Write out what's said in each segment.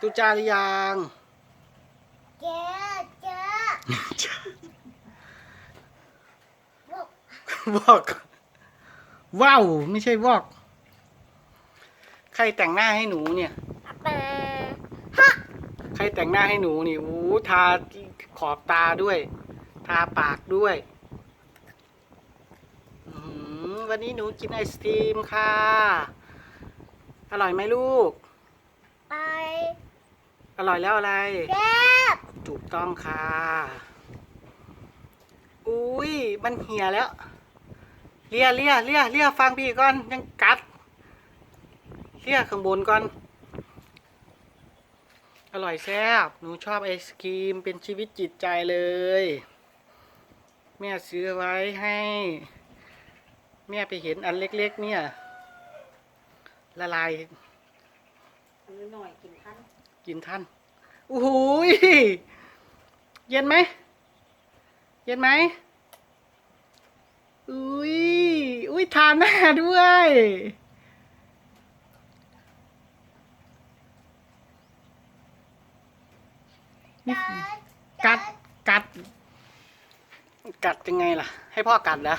ตุจาหรือยังเจ๊เจ๊บอกบอกว้าวไม่ใช่วอก ใครแต่งหน้าให้หนูเนี่ยมาใครแต่งหน้าให้หนูนี่อู้ทาขอบตาด้วย ทาปากด้วยอื้อหือวันนี้หนูกินไอศครีมค่ะ อร่อยไหมลูกไป อร่อยแล้วอะไรเจ็บถูกต้องค่ะ อุ้ยมันเหี่ยแล้ว เลียเลียเลียเลียฟังพี่ก่อนยังกัด เลียข้างบนก่อน อร่อยแซ่บหนูชอบไอศครีมเป็นชีวิตจิตใจเลย แม่ซื้อไว้ให้ แม่ไปเห็นอันเล็กๆ เนี่ย ละลายอันนี้หน่อยกินท่านกินท่าน โอ้โหยเย็นไหม เย็นไหมอุ้ยอุ้ยทานหน้าด้วยนี่กัด กัด กัดยังไงล่ะ ให้พ่อกัดเหรอ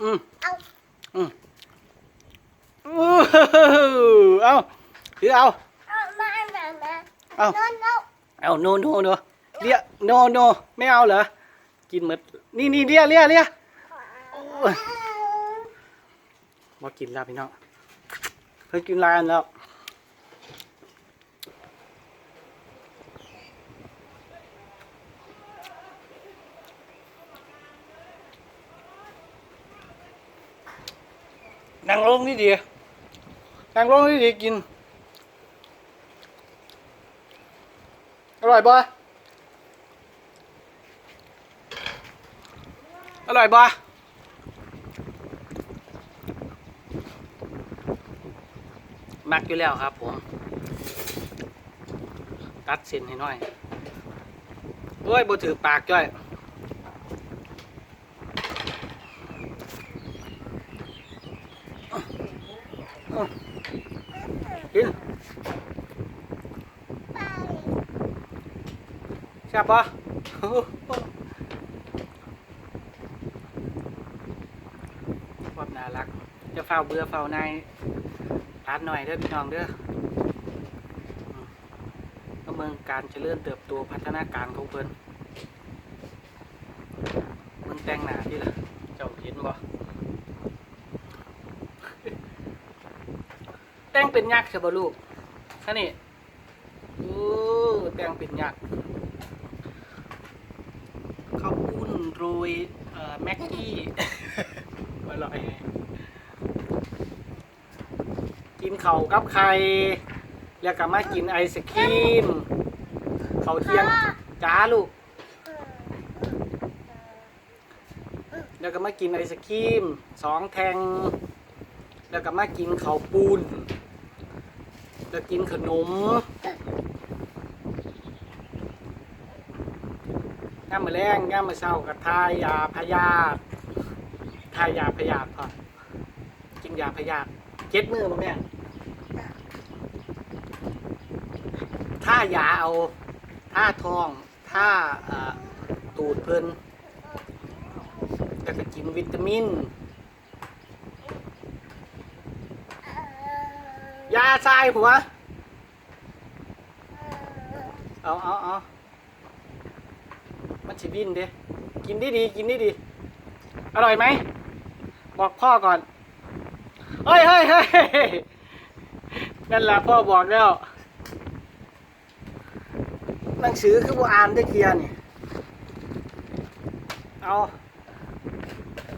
อืมเอาอืมอู้เอาถือเอาเอามามามา เอาโน่นโน่นเอาโนโนโนเลียโนโนไม่เอาเหรอ กินหมดนี่นี่เลียเลียเลียโอ้ยบอกินแล้วพี่น้องเพิ่งกินลายอันแล้วนั่งลงนี่ดีนั่งลงนี่ดีกิน ร่อยบ่อร่อยบ่มักอยู่แล้วครับผม ตัดเส้นให้หน่อย โอ้ยบ่ถือปากจ้อย กิน ไป แซ่บปะความน่ารัก จะเฝ้าเบื่อเฝ้าในายร้านหน่อยเด้อพี่น้องเด้อก็เมืองการเจริญเติบโตพัฒนาการของเพิ่นมึงแต่งหน้าที่ละเจ้าเห็นบ่แต่งเป็นยักษ์ใช่บ่ลูกท่านี่โอ้แต่งเป็นยักษ์ ข้าวปุ้นโรยแม็กกี้อร่อยกินเข่ากับไข่แล้วก็มากินไอศครีมเขาเที่ยงจ้าลูก แล้วก็มากินไอศครีมสองแทง แล้วก็มากินข้าปุ้นแล้วกินขนม ย่ามมาแรงย่ามมาเช้ากับทายาพยาธิทายาพยาธิพอกินยาพยาธิเจ็ดมือมาแม่ถ้ายาเอาท่าทองท่าตูดเพิ่นแล้วก็กินวิตามินยาทรายหัวเอาเอาเอา มันสิบินเด้กินดีดีกินดีดีอร่อยไหม บอกพ่อก่อนเฮ้ยเฮ้ยเฮ้ยนั่นแหละพ่อบอกแล้วหนังสือคือว่าอ่านได้เทียนี่เอา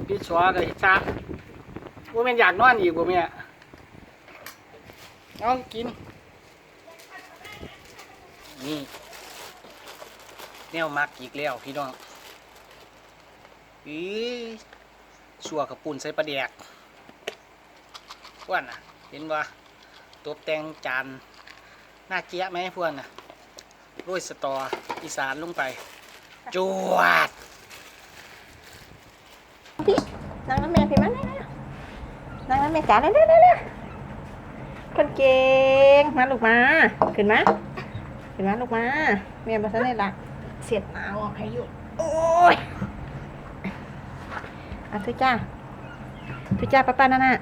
พี่ชัวกับฮิจ้าว่าแม่นอยากนอนอีกบ่แม่เอากินนี่ แนวมักอีกแล้วพี่น้องอีสัวกับปุ่นใส่ปลาแดกพวนน่ะ เห็นว่าตบแต่งจานหน้าเจี๊ยไหมพวนน่ะโรยสตออีสานลงไป จวดพี่นั่งน้ำแม่พี่มาเลยนะนั่งน้ำแม่จ๋าเลยเลยเลยคนเก่งมาลูกมา ขึ้นมาขึ้นมาลูกมาแม่มาซะเลยละ เสียดหนาวออกให้อยู่ โอ้ยอะทุจ้าทุจ้าป้าป้านั่นน่ะ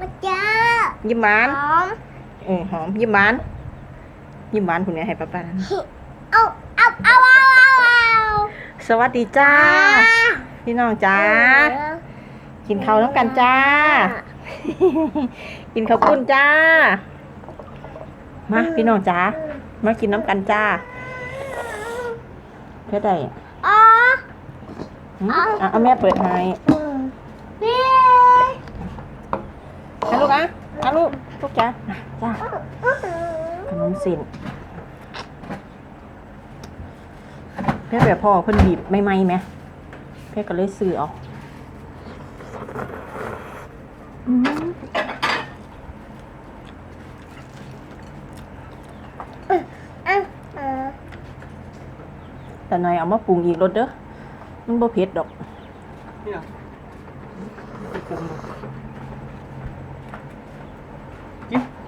มาจ้ายิ้มหวานหอมเออหอมยิ้มหวานยิ้มหวานคุณแม่ให้ป้าป้านั่นน่ะเอาเอาเอาเอาเอาเอาสวัสดีจ้า พี่น้องจ้า กินข้าวน้ำกันจ้า กินข้าวปุ้นจ้า มาพี่น้องจ้า มากินน้ำกันจ้า เพื่อใดอ๋อหืมอะเอาแม่เปิดให้พี่เอาลูกอะเอาลูกลูกจ้าจ้าขนมสินเพื่อแบบพ่อเพิ่นบีบไม่ไหมไหมเพื่อก็เลยซื้อเอาอืม อะอะ แต่หน่อยเอามาปรุงอีกรสเด้อ มันบ่เผ็ดดอกเนี่ย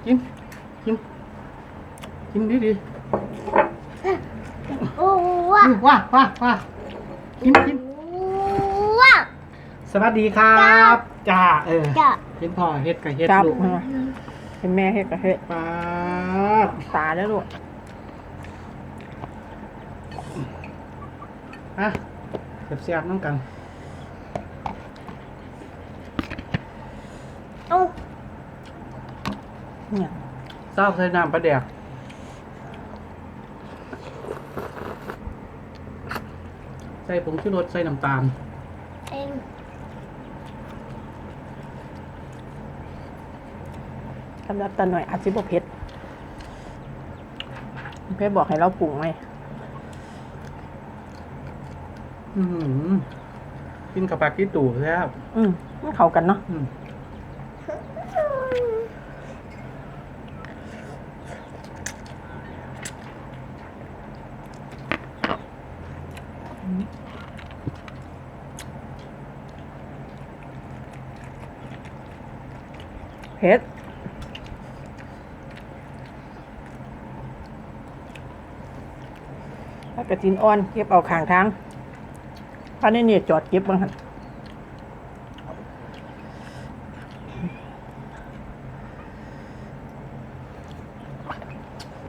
กินกินกินกินดีดีโอ้ว้าๆว้าว้าว้ากินกินว้าสวัสดีครับจ้าเออจ้าเห็นพ่อเฮ็ดกับเฮ็ดครับลูกเห็นแม่เฮ็ดก็เฮ็ดปาดตาแล้วลูก อะเสียบๆน้ำกันเอาเนี่ยเศร้าใส่น้ำปลาแดกใส่ผงชูรสใส่น้ำตาลเองสำหรับตาหน่อยอาจสิบ่เผ็ดเพ่บอกให้เราปรุงไหม อือหือกินกับปลากี้ตู่แล้วอืมมันเข้ากันเนาะอืมเผ็ดถ้ากระถินอ่อนเก็บเอาข้างทาง พาในเนี่ยจอดเก็บบ้างหัน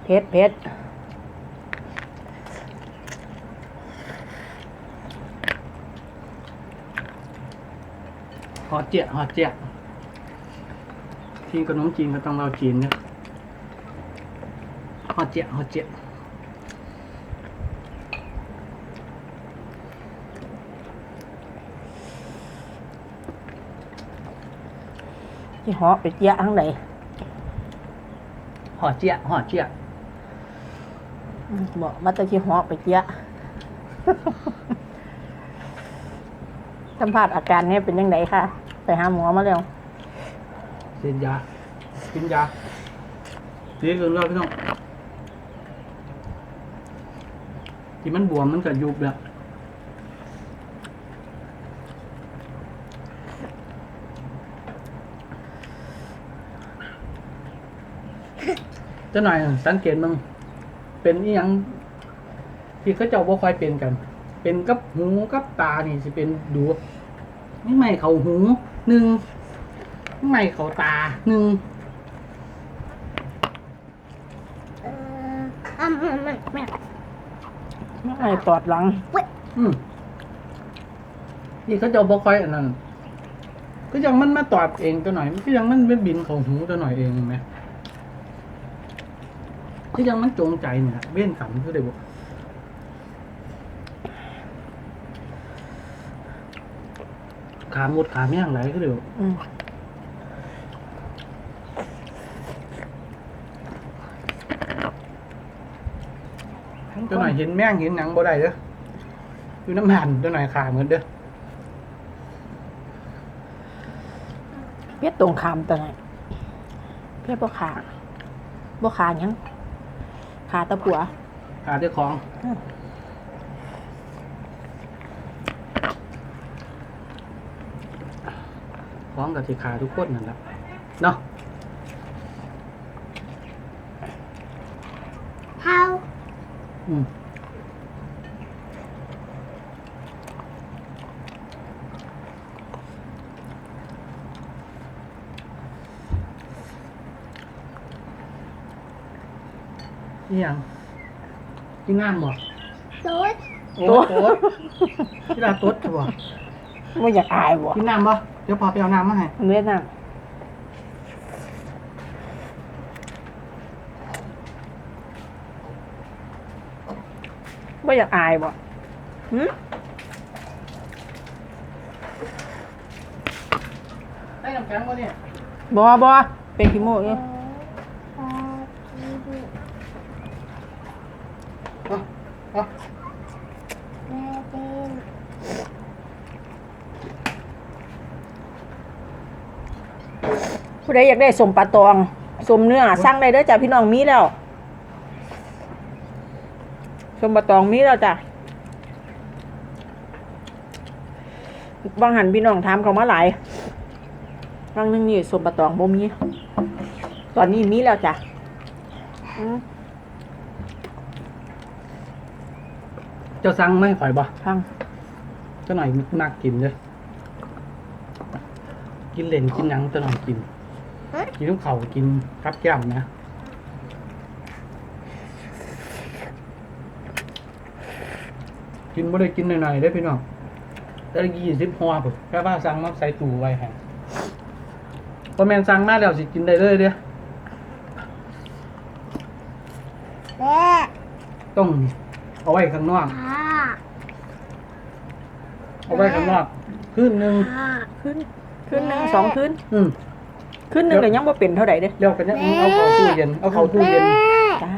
เผ็ดเผ็ดหอเจี๊ยหอเจี๊ยะกินขนมจีนก็ต้องเราจีนเนี่ยหอเจี๊ยหอเจี๊ย ที่เหาะไปเจี๊ยะทั้งไหนหอดเจี๊ยะหอดเจี๊ยะบอกมาแตะที่เหาะไปเจี๊ยะสัมภาษณ์อาการเนี่ยเป็นยังไงคะไปหาหมอมาแล้วเซ็นยากินยาดีขึ้นแล้วพี่น้องที่มันบวมมันก็ยุบแล้ว จะหน่อยสังเกตมึงเป็นอีหยังที่เขาเจ้าบ่ค่อยเป็นกัน เป็นกับหูกับตานี่สิเป็นดูนี่ไม่เขาหูหนึ่งไม่เขาตาหนึ่งเอ่ไม่ตอดหลังอืมนี่เขาจะบอกคอยอันนั้นก็ยังมันมาตอบเองตัวหน่อยก็ยังมันเป็นบินของหูตัวหน่อยเองไหม ก็ยังมันจงใจเนี่ยเว้นกรรมคือเดี๋ยวขาหมดขาไม่อย่างไรคือเดี๋ยวอืมตัวหน่อยเห็นแม่งเห็นหนังบ่ได้เด้ออยู่น้ำหันตัวหน่อยขาเหมือนเด้อเพี้ยตรงคามตัวไหนเพี้ยบ่ขาบ่ขาหยัง ขาตะผัวขาเจ้าของพร้อมกับสีขาทุกคนนั่นแหละเนาะเฮาอืม นี่ยังที่งานบ่ตุ๊ดโอ้โต๊ดที่ลาโต๊ดบ่ไม่อยากอายบ่กินน้ำบ่เดี๋ยวพอไปเอาน้ำมาให้เนื้อน้ำไม่อยากอายบ่หืมได้น้ำแข็งบ่เนี่ยบ่บ่เป็นขี้โมกอยู่ เอาเอา แม่เป็นผู้ใดอยากได้สมปลาตองสมเนื้อสั่งได้เด้อจ้ะพี่น้องมีแล้วสมปลาตองมีแล้วจ้ะบางหันพี่น้องถามเขามาหลายบางนึงนี่สมปลาตองบ่มีตอนนี้มีแล้วจ้ะอืม เจ้าสั่งไม่ข่อยบ่ฟังเจ้าหน่อยมากกินเลยกินเล่นกินหยังเจ้าหน่อยกิน กินลูกเขาวกินกับแก้มนะกินไม่ได้กินหน่อยๆได้อพี่น้องแต่ละยี่สิบหัวผมแค่ว่าสั่งมาใส่ตู้ไว้ให้พอแมนสั่งมาแล้วสิกินได้เลยเด้อแม่ต้องเอาไว้ข้างนอกพ่อ เอาไว้ข้างนอกคืนหนึ่งพ่อขึ้นขึ้นหนึ่งสองขึ้นอืมขึ้นหนึ่งก็ยังบ่เป็นเท่าไหร่เด้อเรียกกันเนี่ยเอาเข้าตู้เย็นเอาเข้าตู้แม่เย็นจ้า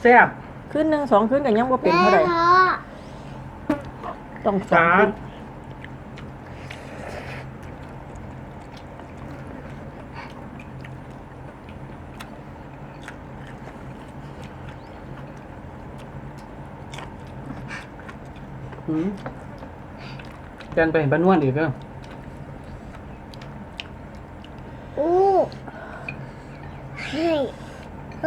แซ่บขึ้นหนึ่งสองขึ้นก็ยังบ่เป็นแม่เท่าไหร่พ่อต้องสอจ้างขึ้น แกนไปเห็นป้านวลอีกเด้ออู้ให้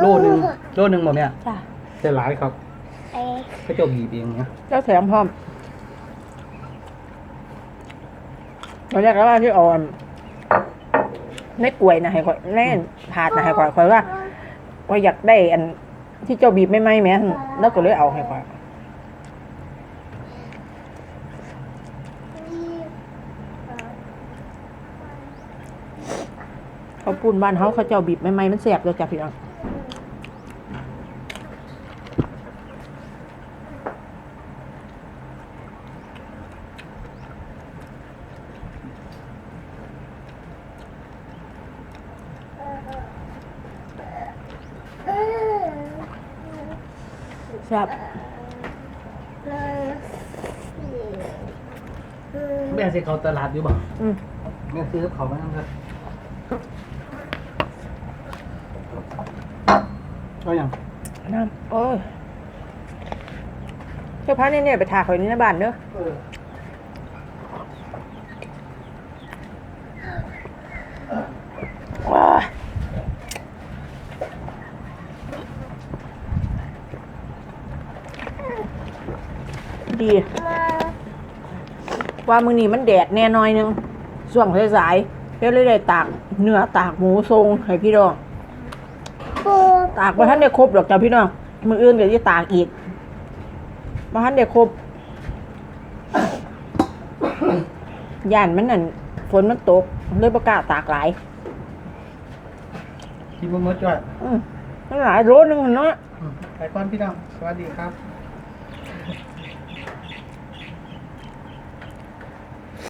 โลหนึ่งโลหนึ่งหมดเนี่ยจ้าได้หลายครับเอ๊ะก็เจ้าบีบเองเนี่ยแล้วแถมพร้อมตอนแรกก็ว่าที่เอาอันในกล้วยนะให้ข่อยแน่นถาดนะให้ข่อยข่อยว่าข่อยอยากได้อันที่เจ้าบีบไม่ไหมแม่นแล้วก็เลยเอาให้ข่อย ขาปูนบ้านเขาเขาเจ้าบีบไม่ไหมมันแสบเลยจ้ะพี่น้องเออแซ่บเออเออแม่สิเขาตลาดอยู่บ่อืมแม่ซื้อกับเขามานั่งครับ เอาอย่างน้ำโอ้ยเจ้าพระเนี่ยเนี่ยไปทาข่อยนี่ในบ้านเด้อเออว้าดีมาว่ามือนี้มันแดดแน่น้อยนึงช่วงสายๆเดี๋ยวเลยได้ตากเนื้อตากหมูทรงให้พี่น้องปู ตากมาท่านได้ครบหรอกจ้ะพี่น้องมืออื่นเดี๋ยวจะตากอีกมาท่านได้ครบย่านมันนั่นฝนมันตกเลยประกล้าศตากหลายกินบ่หมดจ้อยอืมมันหลายโลนึงเนาะอืมไปก่อนพี่น้องสวัสดีครับ